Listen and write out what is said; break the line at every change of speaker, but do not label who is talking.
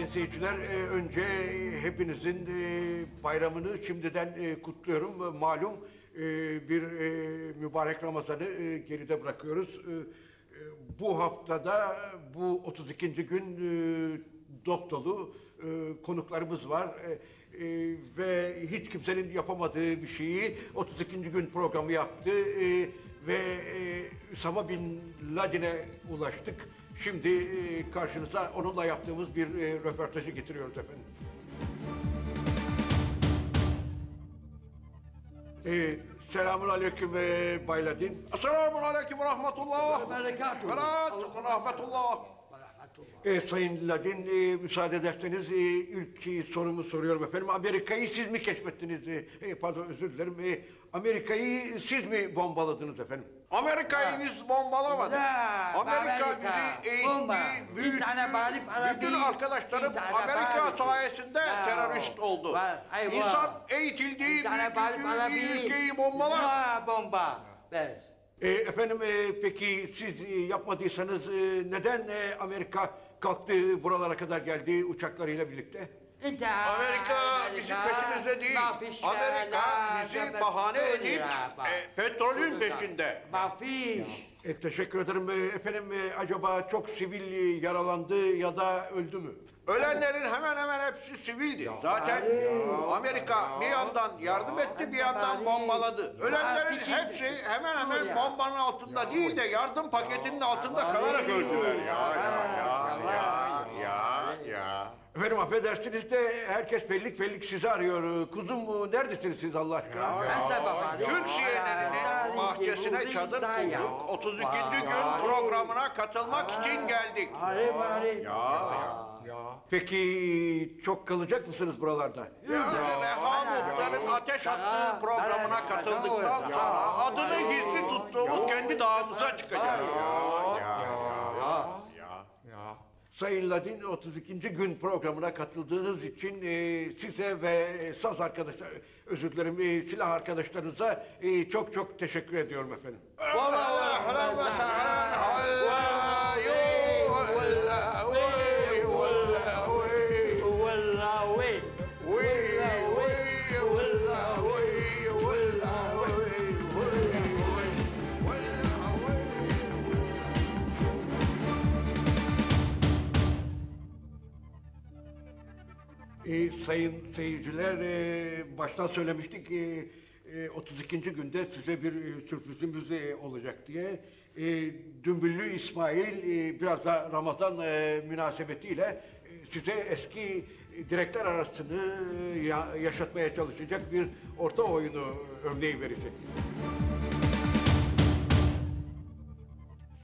seyirciler, e, önce hepinizin e, bayramını şimdiden e, kutluyorum. E, Malum e, bir e, mübarek Ramazan'ı e, geride bırakıyoruz. E, e, Bu haftada bu 32. gün e, dop dolu e, konuklarımız var. E, e, Ve hiç kimsenin yapamadığı bir şeyi 32. gün programı yaptı. E, Ve e, Üsama Bin Laden'e ulaştık. Şimdi e, karşınıza onunla yaptığımız bir e, röportajı getiriyoruz efendim. E, selamun aleyküm e, Bay Ladin.
Selamun aleyküm ve rahmetullah.
Berekatuhu.
Berat ve rahmetullah.
E, Sayın Ladin, e, müsaade ederseniz e, ilk e, sorumu soruyorum efendim. Amerika'yı siz mi keşfettiniz? E, e, pardon özür dilerim. E, Amerika'yı siz mi bombaladınız efendim?
Amerika'yı biz bombalamadık.
Ya,
Amerika,
Amerika,
bizi eğitti,
bomba. Bir
büyüttü.
tane bağırıp
Bütün
bir-
arkadaşlarım
bir tane
Amerika
bağırıp-
sayesinde
Ya,
terörist oldu.
var, ay,
İnsan eğitildiği,
Bir tane bağırıp ara
büyütüldüğü bir ülkeyi bombalar.
Ya, bomba. Ver.
E, efendim e, peki siz e, yapmadıysanız e, neden e, Amerika kalktı buralara kadar geldi uçaklarıyla birlikte?
Amerika bizim peşimizde değil. Amerika bizi bahane edip e, petrolün peşinde.
E, teşekkür ederim. E, efendim e, acaba çok sivil e, yaralandı ya da öldü mü?
Ölenlerin hemen hemen hepsi sivildi. Zaten Amerika bir yandan yardım etti, bir yandan bombaladı. Ölenlerin hepsi hemen hemen bombanın altında değil de yardım paketinin altında kalarak öldüler. Ya
Efendim affedersiniz de herkes fellik fellik sizi arıyor. Kuzum neredesiniz siz Allah aşkına?
Ben de baba.
Türk CNN'inin bahçesine çadır kurduk. 32. gün programına katılmak için geldik.
Arif Arif.
Peki çok kalacak mısınız buralarda?
Yani Reha Muhtar'ın ateş attığı programına katıldıktan sonra adını gizli tuttuğumuz kendi dağımıza çıkacağız.
Sayın Ladin 32. gün programına katıldığınız için e, size ve saz arkadaşlar, özür dilerim e, silah arkadaşlarınıza e, çok çok teşekkür ediyorum efendim.
Ahlan ve sahlan, Allah,
E, sayın seyirciler, e, baştan söylemiştik e, e, 32. günde size bir e, sürprizimiz e, olacak diye. E, Dümbüllü İsmail e, biraz da Ramazan e, münasebetiyle e, size eski direkler arasını e, ya- yaşatmaya çalışacak bir orta oyunu örneği verecek.